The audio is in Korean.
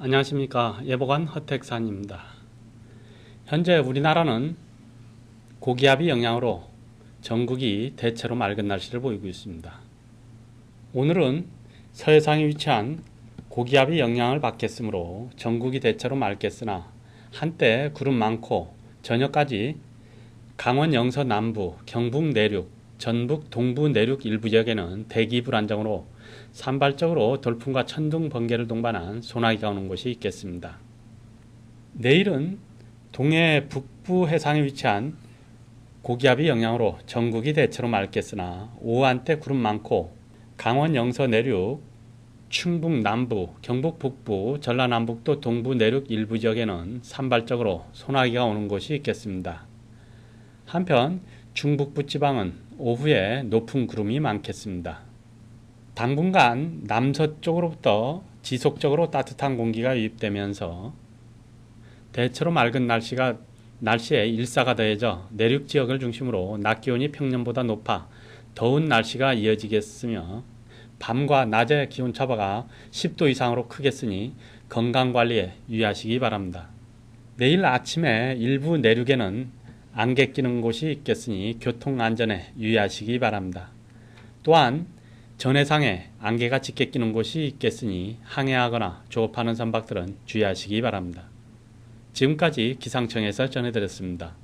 안녕하십니까 예보관 허택산입니다. 현재 우리나라는 고기압의 영향으로 전국이 대체로 맑은 날씨를 보이고 있습니다. 오늘은 서해상에 위치한 고기압의 영향을 받겠으므로 전국이 대체로 맑겠으나 한때 구름 많고 저녁까지 강원 영서 남부, 경북 내륙, 전북 동부 내륙 일부 지역에는 대기 불안정으로 산발적으로 돌풍과 천둥 번개를 동반한 소나기가 오는 곳이 있겠습니다. 내일은 동해 북부 해상에 위치한 고기압의 영향으로 전국이 대체로 맑겠으나 오후 한때 구름 많고 강원 영서 내륙, 충북 남부, 경북 북부, 전라남북도 동부 내륙 일부 지역에는 산발적으로 소나기가 오는 곳이 있겠습니다. 한편 중북부 지방은 오후에 높은 구름이 많겠습니다. 당분간 남서쪽으로부터 지속적으로 따뜻한 공기가 유입되면서 대체로 맑은 날씨가 날씨에 일사가 더해져 내륙 지역을 중심으로 낮 기온이 평년보다 높아 더운 날씨가 이어지겠으며 밤과 낮의 기온 차가 10도 이상으로 크겠으니 건강 관리에 유의하시기 바랍니다. 내일 아침에 일부 내륙에는 안개 끼는 곳이 있겠으니 교통 안전에 유의하시기 바랍니다. 또한 전해상에 안개가 짙게 끼는 곳이 있겠으니 항해하거나 조업하는 선박들은 주의하시기 바랍니다. 지금까지 기상청에서 전해드렸습니다.